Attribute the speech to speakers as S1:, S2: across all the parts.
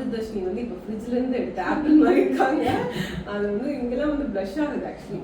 S1: தர்ஷினி வந்து இப்போ ஃப்ரிட்ஜ்ல இருந்து எடுத்த ஆப்பிள் மாதிரி இருக்காங்க. அது வந்து இங்கெல்லாம் வந்து ப்ளஷ் ஆகுது ஆக்சுவலி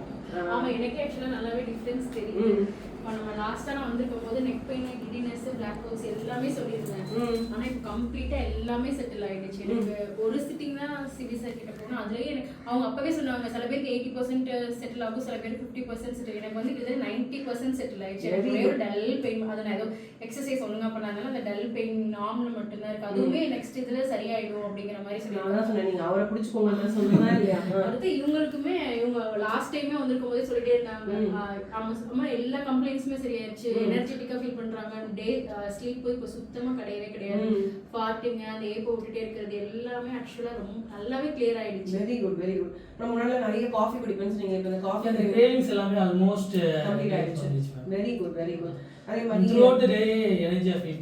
S2: ஆமா எனக்கு ஆக்சுவலா நல்லாவே டிஃபரன்ஸ் தெரியுது. இப்போ நம்ம லாஸ்டா நான் வந்திருக்கும் போது neck pain giddiness black holes எல்லாமே சொல்லியிருந்தேன். ஆனா இப்போ கம்ப்ளீட்டா எல்லாமே செட்டில் ஆயிடுச்சு. எனக்கு ஒரு சிட்டிங் தான் சிவி சார் கிட்ட போனோம் அதுலயே எனக்கு அவங்க அப்பவே சொன்னாங்க சில பேருக்கு எயிட்டி பர்சன்ட் செட்டில் ஆகும் சில பேருக்கு ஃபிஃப்டி பர்சன்ட் செட்டில் எனக்கு வந்து கிட்டத்தட்ட நைன்டி பர்சன்ட் செட்டில் ஆயிடுச்சு. எனக்கு ஒரே ஒரு டல் பெயின் அதை நான் ஏதோ எக்ஸசைஸ் ஒழுங்கா பண்ணாதனால அந்த டல் பெயின் நார்ம்ல மட்டும்தான் இருக்கு. அதுவுமே நெக்ஸ்ட் இதுல சரியாயிடும் அப்படிங்கிற மாதிரி
S1: நான் தான் சொன்னேன் நீங்க அவரை பிடிச்சிக்கோங்க இல்லையா?
S2: அடுத்து இவங்களுக்குமே இவங்க லாஸ்ட் டைமே வந்திருக்கும் போதே சொல்லிட்டே இருந்தாங்க. ஆஹ் அவங்க சுத்தமா எல்லா கம்ப்ளைண்ட்ஸுமே சரியாயிருச்சு. எனர்ஜெட்டிக்கா ஃபீல் பண்றாங்க. டே ஸ்லீப் இப்போ சுத்தமா கிடையவே கிடையாது. ஃபார்ட்டிங்க அந்த ஏப்போ விட்டுட்டே இருக்கிறது எல்லாமே ஆக்சுவலா ரொம்ப நல்லாவே கிளியர் ஆயிடுச்சு.
S1: வெரி குட் வெரி குட் நம்ம முன்னாடி நிறைய காஃபி குடிப்பேன்னு சொன்னீங்க. இப்போ இந்த காஃபி
S3: அந்த கிரேவிங்ஸ் எல்லாமே ஆல்மோஸ்ட்
S1: கம்ப்ளீட் ஆயிடுச்சு. வெரி குட் வெரி குட் அதே மாதிரி
S3: த்ரூ அவுட் டே எனர்ஜியா ஃபீல்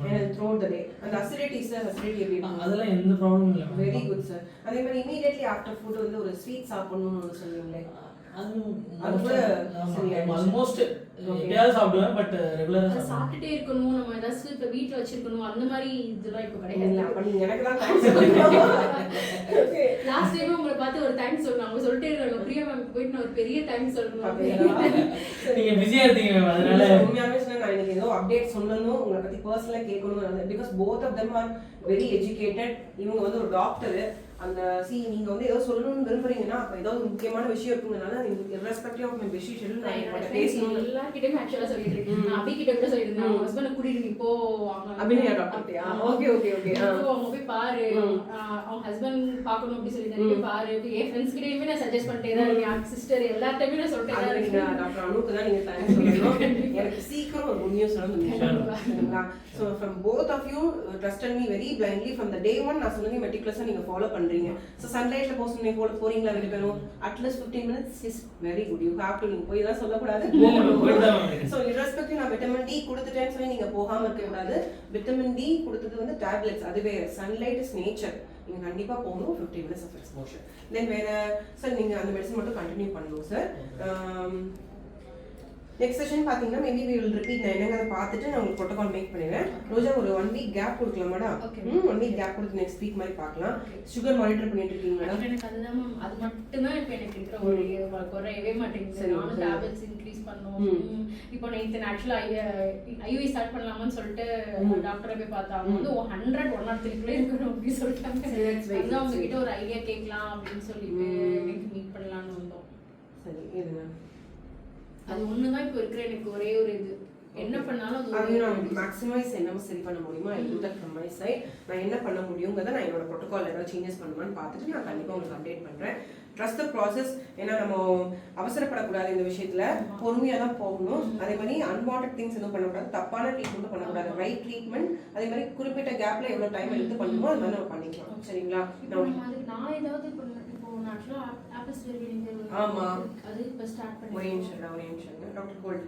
S1: த டே அந்த அசிடிட்டி சார் அசிடிட்டி எப்படி
S3: அதெல்லாம் எந்த ப்ராப்ளமும் இல்லை.
S1: வெரி குட் சார் அதே மாதிரி இமீடியட்லி ஆஃப்டர் ஃபுட் வந்து ஒரு ஸ்வீட் சாப்பிடணும்னு ஒன்று சொன்னீங்களே
S3: அது
S1: அது கூட.
S3: ஆல்மோஸ்ட் எப்பயாவது சாப்பிடுவேன் பட் ரெகுலரா
S2: சாப்பிட்டுட்டே இருக்கணும் நம்ம ஏதாச்சும் இப்போ வீட்டில் வச்சிருக்கணும் அந்த மாதிரி இதெல்லாம் இப்போ கிடையாது.
S1: அப்ப நீங்க எனக்கு தான்
S2: லாஸ்ட் டைம் உங்களை பார்த்து ஒரு டைம் சொல்லணும். அவங்க சொல்லிட்டே இருக்காங்க பிரியா மேம் போயிட்டு நான் ஒரு பெரிய டைம் சொல்லணும்?
S3: நீங்க பிஸியா இருந்தீங்க அதனால
S1: உண்மையாவே ஏதோ அப்டேட் சொல்லணும் உங்களை பத்தி பர்சனலா கேட்கணும் because both of them are very educated இவங்க வந்து ஒரு டாக்டர் அந்த சி நீங்க வந்து ஏதோ சொல்லணும்னு விரும்புறீங்கன்னா அப்ப ஏதோ ஒரு முக்கியமான விஷயம் இருக்குங்கனால நீங்க irrespective of my busy schedule நான் பேசணும்
S2: எல்லார்கிட்டயுமே actual ஆ சொல்லிட்டு இருக்கேன். அபி கிட்ட கூட சொல்லியிருந்தேன். அவங்க அ கூட்டிட்டு நீ போ.
S1: அபிநயா டாக்டர்ட்டியா ஓகே ஓகே ஓகே
S2: அவங்க போய் பாரு. அவங்க husband பார்க்கணும் அப்படி. நீ போய் பாரு. என் friends கிட்டயுமே நான் suggest பண்ணிட்டே தான் இருக்கேன். sister எல்லார்கிட்டயுமே நான் சொல்லிட்டே தான்
S1: நீங்க
S2: இருக்கேன்.
S1: டாக்டர் அனுக்கு தான் நீங்க தேங்க்ஸ் சொல்லணும் எனக்கு சீக்கிரம் ஒரு குட் நியூஸ் சரிங்களா so from both of you trust me very blindly from the day one நான் சொன்னது மெட்டிகுலஸாக நீங்கள் ஃபாலோ பண்ணுறீங்க ஸோ சன்லைட்டில் போக சொன்னீங்க போல போறீங்களா ரெண்டு பேரும்? At least fifteen minutes is very good you have to நீங்கள் போய் தான் சொல்லக்கூடாது. ஸோ irrespective நான் விட்டமின் டி கொடுத்துட்டேன்னு சொல்லி நீங்கள் போகாமல் இருக்கக்கூடாது விட்டமின் டி கொடுத்தது வந்து டேப்லெட்ஸ் அதுவே சன்லைட் இஸ் நேச்சர் நீங்கள் கண்டிப்பாக போகணும். Fifty minutes of exposure then வேற சார் நீங்கள் அந்த மெடிசன் மட்டும் கண்டினியூ பண்ணணும் சார் நெக்ஸ்ட் செஷன் பார்த்தீங்கன்னா மேபி வி வில் ரிப்பீட் நான் என்னங்க அதை பார்த்துட்டு நான் உங்களுக்கு ப்ரோட்டோகால் மேக் பண்ணிடுறேன். ரோஜா ஒரு ஒன் வீக் கேப் கொடுக்கலாம் மேடம். ம் ஒன் வீக் கேப் கொடுத்து நெக்ஸ்ட் வீக் மாதிரி பார்க்கலாம். சுகர் மானிட்டர் பண்ணிட்டு இருக்கீங்க மேடம்
S2: எனக்கு அதுதான். அது மட்டும்தான் இப்ப எனக்கு இருக்கிற ஒரு குறையவே மாட்டேங்குது. நானும். டேப்லெட்ஸ் இன்க்ரீஸ் பண்ணணும்.
S1: ம்.
S2: ம். இப்போ நேற்று ஆக்சுவலாக ஐயூஐ ஸ்டார்ட் பண்ணலாமான்னு சொல்லிட்டு. டாக்டரை போய் பார்த்தா அவங்க வந்து ஹண்ட்ரட் ஒன் நாட் த்ரீக்குள்ளே இருக்கணும் அப்படின்னு சொல்லிட்டாங்க. அதுதான் அவங்க. கிட்ட ஒரு ஐடியா கேட்கலாம் அப்படின்னு சொல்லிட்டு மீட் பண்ணலாம்னு வந்தோம்.
S1: சரி இருங்க
S2: அது ஒண்ணுதான் இப்போ இருக்கிற எனக்கு ஒரே ஒரு இது. என்ன பண்ணாலும் அது
S1: நான். மேக்ஸிமைஸ் என்ன சரி பண்ண முடியுமா? I do that from my side நான் என்ன பண்ண முடியுங்கிறத நான் என்னோட ப்ரோட்டோகால் ஏதாவது சேஞ்சஸ் பண்ணுமான்னு பார்த்துட்டு நான் கண்டிப்பாக உங்களுக்கு அப்டேட் பண்ணுறேன் ட்ரஸ்ட் த ப்ராசஸ் ஏன்னா நம்ம அவசரப்படக்கூடாது இந்த விஷயத்துல. பொறுமையாக தான் போகணும். அதே மாதிரி அன்வான்ட் திங்ஸ் எதுவும் பண்ணக்கூடாது. தப்பான ட்ரீட்மெண்ட் பண்ணக்கூடாது. ரைட் ட்ரீட்மெண்ட் அதே மாதிரி குறிப்பிட்ட கேப்ல எவ்வளோ டைம் எடுத்து பண்ணுமோ அது மாதிரி நம்ம பண்ணிக்கலாம். சரிங்களா? நான்
S2: ஏதாவது
S1: ஆமா.
S2: அது இப்போ ஸ்டார்ட்
S1: ஒரே
S2: பண்ணி
S1: நிமிஷம் ஒரே நிமிஷம் டாக்டர் கோல்டு